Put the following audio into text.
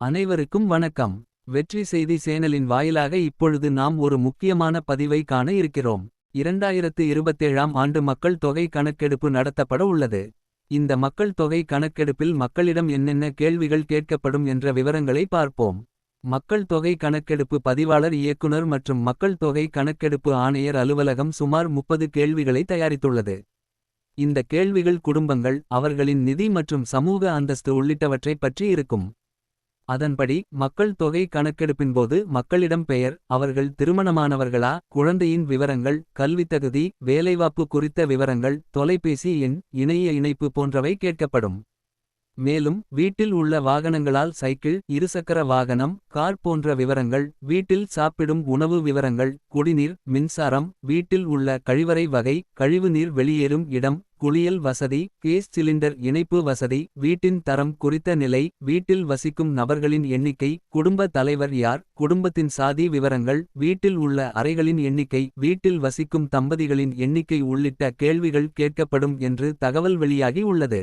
அனைவருக்கும் வணக்கம். வெற்றி செய்தி சேனலின் வாயிலாக இப்பொழுது நாம் ஒரு முக்கியமான பதிவை காண இருக்கிறோம். இரண்டாயிரத்து இருபத்தேழாம் ஆண்டு மக்கள் தொகை கணக்கெடுப்பு நடத்தப்பட உள்ளது. இந்த மக்கள் தொகை கணக்கெடுப்பில் மக்களிடம் என்னென்ன கேள்விகள் கேட்கப்படும் என்ற விவரங்களை பார்ப்போம். மக்கள் தொகை கணக்கெடுப்பு பதிவாளர் இயக்குனர் மற்றும் மக்கள் தொகை கணக்கெடுப்பு ஆணையர் அலுவலகம் சுமார் முப்பது கேள்விகளை தயாரித்துள்ளது. இந்த கேள்விகள் குடும்பங்கள் அவர்களின் நிதி மற்றும் சமூக அந்தஸ்து உள்ளிட்டவற்றைப் பற்றி இருக்கும். அதன்படி மக்கள் தொகை கணக்கெடுப்பின்போது மக்களிடம் பெயர் அவர்கள் திருமணமானவர்களா குழந்தையின் விவரங்கள் கல்வித்தகுதி வேலைவாய்ப்பு குறித்த விவரங்கள் தொலைபேசி எண் இணைய இணைப்பு போன்றவை கேட்கப்படும். மேலும் வீட்டில் உள்ள வாகனங்களால் சைக்கிள் இருசக்கர வாகனம் கார் போன்ற விவரங்கள் வீட்டில் சாப்பிடும் உணவு விவரங்கள் குடிநீர் மின்சாரம் வீட்டில் உள்ள கழிவறை வகை கழிவுநீர் வெளியேறும் இடம் குளியல் வசதி கேஸ் சிலிண்டர் இணைப்பு வசதி வீட்டின் தரம் குறித்த நிலை வீட்டில் வசிக்கும் நபர்களின் எண்ணிக்கை குடும்ப தலைவர் யார் குடும்பத்தின் சாதி விவரங்கள் வீட்டில் உள்ள அறைகளின் எண்ணிக்கை வீட்டில் வசிக்கும் தம்பதிகளின் எண்ணிக்கை உள்ளிட்ட கேள்விகள் கேட்கப்படும் என்று தகவல் வெளியாகி உள்ளது.